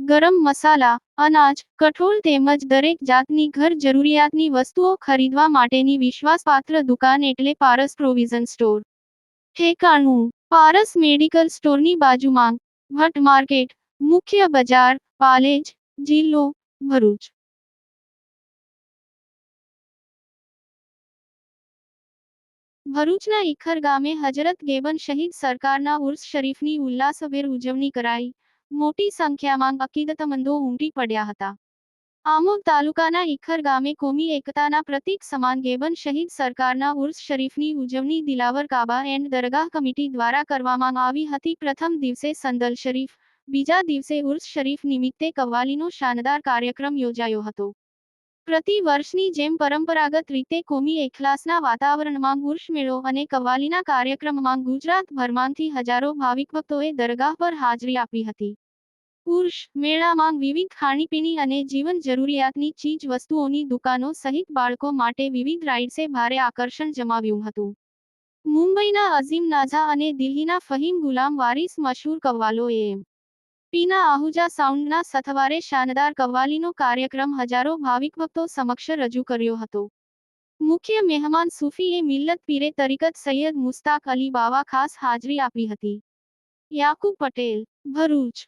ગરમ મસાલા અનાજ કઠોળ તેમજ દરેક જાતની ઘર જરૂરિયાતની વસ્તુઓ ખરીદવા માટેની વિશ્વાસપાત્ર દુકાન એટલે પારસ પ્રોવિઝન સ્ટોર ઠેકાણું પારસ મેડિકલ સ્ટોરની બાજુમાં ભટ્ટ માર્કેટ મુખ્ય બજાર પાલેજ જિલ્લો ભરૂચ ભરૂચના ઇખર ગામે હજરત ગેબન શહીદ સરકારના ઉર્સ શરીફની ઉલ્લાસભેર ઉજવણી કરાઈ મોટી સંખ્યામાં અકીદતમંદો ઉમટી પડ્યા હતા. આમોદ તાલુકાના ઇખર ગામે કોમી એકતાના પ્રતીક સમાન ગેબન શહીદ સરકારના ઉર્સ શરીફની ઉજવણી Dilawar Kaba and Dargah committee દ્વારા કરવામાં આવી હતી. પ્રથમ દિવસે સંદલ શરીફ, બીજા દિવસે ઉર્સ શરીફ નિમિત્તે કવ્વાલીનો શાનદાર કાર્યક્રમ યોજાયો હતો. પ્રતિ વર્ષની જેમ પરંપરાગત રીતે કોમી એખલાસના વાતાવરણમાં ઉર્ષ મેળો અને કવ્વાલીના કાર્યક્રમમાં ગુજરાતભરમાંથી હજારો ભાવિક ભક્તોએ દરગાહ પર હાજરી આપી હતી. ઉર્ષ મેળામાં વિવિધ ખાણીપીણી અને જીવન જરૂરિયાતની ચીજ વસ્તુઓની દુકાનો સહિત બાળકો માટે વિવિધ રાઇડ્સે ભારે આકર્ષણ જમાવ્યું હતું. મુંબઈના અઝીમ નાઝા અને દિલ્હીના ફહીમ ગુલામ વારીસ મશહૂર કવ્વાલો એમ. પીના આહુજા સાઉન્ડના સથવારે શાનદાર કવ્વાલીનો કાર્યક્રમ હજારો ભાવિક ભક્તો સમક્ષ રજૂ કર્યો હતો. મુખ્ય મહેમાન સૂફીએ મિલ્લત પીરે તરીકત સૈયદ મુસ્તાક અલી બાવા ખાસ હાજરી આપી હતી. યાકુબ પટેલ, ભરૂચ.